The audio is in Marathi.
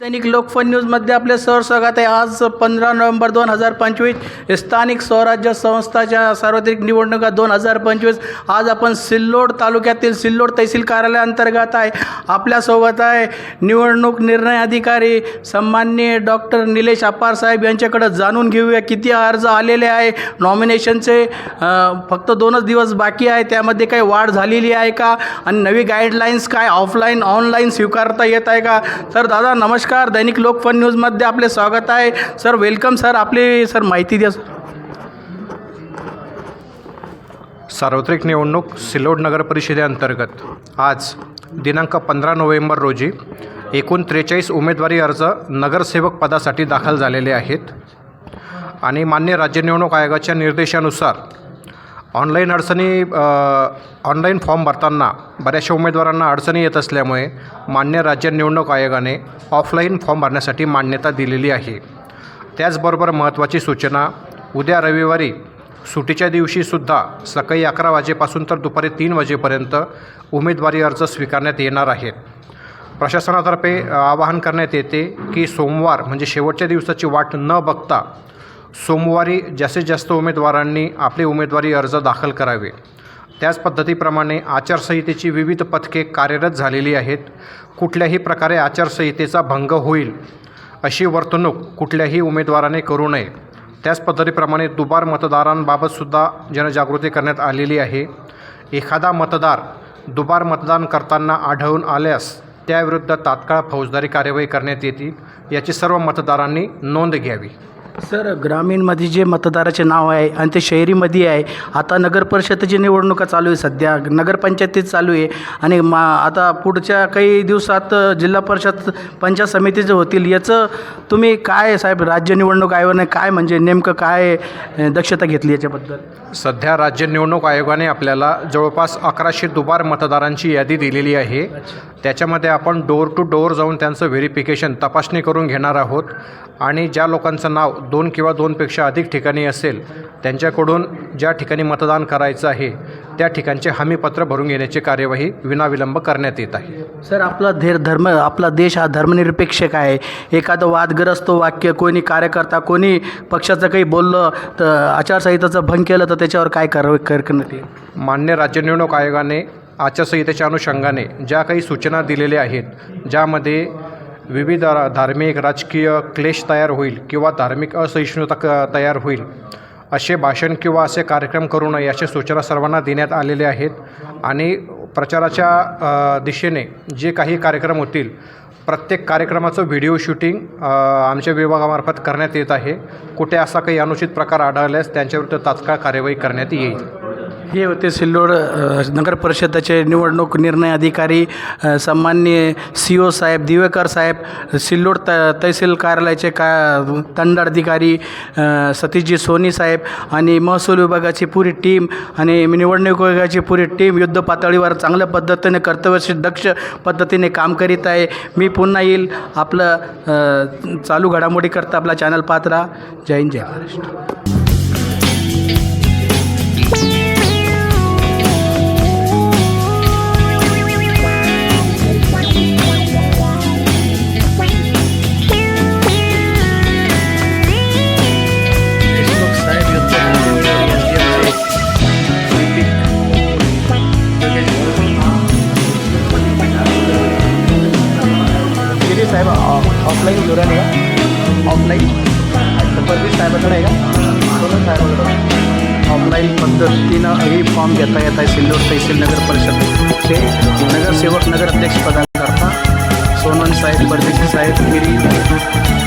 दैनिक लोकफन न्यूजमध्ये आपले सर स्वागत आहे. आज पंधरा नोव्हेंबर दोन हजार पंचवीस स्थानिक स्वराज्य संस्थाच्या सार्वत्रिक निवडणुका दोन हजार पंचवीस. आज आपण सिल्लोड तालुक्यातील सिल्लोड तहसील कार्यालयाअंतर्गत आहे. आपल्यासोबत आहे निवडणूक निर्णय अधिकारी सन्माननीय डॉक्टर निलेश अप्पार यांच्याकडं जाणून घेऊया किती अर्ज आलेले आहे. नॉमिनेशनचे फक्त दोनच दिवस बाकी आहे. त्यामध्ये काही वाढ झालेली आहे का? आणि नवी गाईडलाईन्स काय? ऑफलाईन ऑनलाईन स्वीकारता येत आहे का? सर दादा नमस्कार. दैनिक लोकफन न्यूजमध्ये आपले स्वागत आहे. सर वेलकम सर आपली सर माहिती द्या सर. सार्वत्रिक निवडणूक सिल्लोड नगर परिषदेअंतर्गत आज दिनांक पंधरा नोव्हेंबर रोजी एकूण त्रेचाळीस उमेदवारी अर्ज नगरसेवक पदासाठी दाखल झालेले आहेत. आणि मान्य राज्य निवडणूक आयोगाच्या निर्देशानुसार ऑनलाईन अडचणी ऑनलाईन फॉर्म भरताना बऱ्याचशा उमेदवारांना अडचणी येत असल्यामुळे मान्य राज्य निवडणूक आयोगाने ऑफलाईन फॉर्म भरण्यासाठी मान्यता दिलेली आहे. त्याचबरोबर महत्त्वाची सूचना उद्या रविवारी सुटीच्या दिवशीसुद्धा सकाळी अकरा वाजेपासून तर दुपारी तीन वाजेपर्यंत उमेदवारी अर्ज स्वीकारण्यात येणार आहेत प्रशासनातर्फे आवाहन करण्यात येते की सोमवार म्हणजे शेवटच्या दिवसाची वाट न बघता सोमवारी जास्तीत जास्त उमेदवारांनी आपले उमेदवारी अर्ज दाखल करावे. त्याच पद्धतीप्रमाणे आचारसंहितेची विविध पथके कार्यरत झालेली आहेत. कुठल्याही प्रकारे आचारसंहितेचा भंग होईल अशी वर्तणूक कुठल्याही उमेदवाराने करू नये. त्याच पद्धतीप्रमाणे दुबार मतदारांबाबतसुद्धा जनजागृती करण्यात आलेली आहे. एखादा मतदार दुबार मतदान करताना आढळून आल्यास त्याविरुद्ध तात्काळ फौजदारी कार्यवाही करण्यात येतील याची सर्व मतदारांनी नोंद घ्यावी. सर ग्रामीणमध्ये जे मतदाराचे नाव आहे आणि ते शहरीमध्ये आहे आता नगर परिषदेची निवडणुका चालू आहे सध्या. नगरपंचायतीत चालू आहे. आणि मा आता पुढच्या काही दिवसात जिल्हा परिषद पंचायत समितीचे होतील याचं तुम्ही काय साहेब राज्य निवडणूक आयोगाने काय म्हणजे नेमकं काय दक्षता घेतली याच्याबद्दल? सध्या राज्य निवडणूक आयोगाने आपल्याला जवळपास अकराशे दुबार मतदारांची यादी दिलेली आहे. त्याच्यामध्ये आपण डोअर टू डोअर जाऊन त्यांचं व्हेरिफिकेशन तपासणी करून घेणार आहोत. आणि ज्या लोकांचं नाव दोन किंवा दोनपेक्षा अधिक ठिकाणी असेल त्यांच्याकडून ज्या ठिकाणी मतदान करायचं आहे त्या ठिकाणचे हमीपत्र भरून घेण्याची कार्यवाही विनाविलंब करण्यात येत आहे. सर आपला धैर धर्म आपला देश हा धर्मनिरपेक्ष आहे. एखादं वादग्रस्त वाक्य कोणी कार्यकर्ता कोणी पक्षाचं काही बोललं तर आचारसंहितेचं भंग केलं तर त्याच्यावर काय कारवाई कर- करण्यात येईल? मान्य राज्य निवडणूक आयोगाने आचारसंहितेच्या अनुषंगाने ज्या काही सूचना दिलेल्या आहेत ज्यामध्ये विविध धार्मिक राजकीय क्लेश तयार होईल किंवा धार्मिक असहिष्णुता क तयार होईल असे भाषण किंवा असे कार्यक्रम करू नये अशा सूचना सर्वांना देण्यात आलेल्या आहेत आणि प्रचाराच्या दिशेने जे काही कार्यक्रम होतील प्रत्येक कार्यक्रमाचं व्हिडिओ शूटिंग आमच्या विभागामार्फत करण्यात येत आहे. कुठे असा काही अनुचित प्रकार आढळल्यास त्यांच्याविरुद्ध तात्काळ कार्यवाही करण्यात येईल. हे होते सिल्लोड नगर परिषदाचे निवडणूक निर्णय अधिकारी सन्मान्य सी ओ साहेब दिवेकर साहेब सिल्लोड त तहसील कार्यालयाचे का दंडाधिकारी सतीशजी सोनी साहेब आणि महसूल विभागाची पुरी टीम आणि निवडणूक विभागाची पुरी टीम युद्ध पातळीवर चांगल्या पद्धतीने कर्तव्यशी दक्ष पद्धतीने काम करीत आहे. मी पुन्हा येईल. आपलं चालू घडामोडी करता आपला चॅनल पाहत राहा. जय हिंद जय महाराष्ट्र. साहेब ऑफलाईन घेऊन आहे का? ऑफलाईन परदेश साहेबाकडे आहे का? सोनल साहेबाकडे? ऑफलाईन पद्धतीनं हे फॉर्म घेता येत आहे सिल्लोड तहसील नगर परिषदचे नगरसेवक नगर अध्यक्ष पदाकरता सोनल साहेब परदेशी साहेब गिरी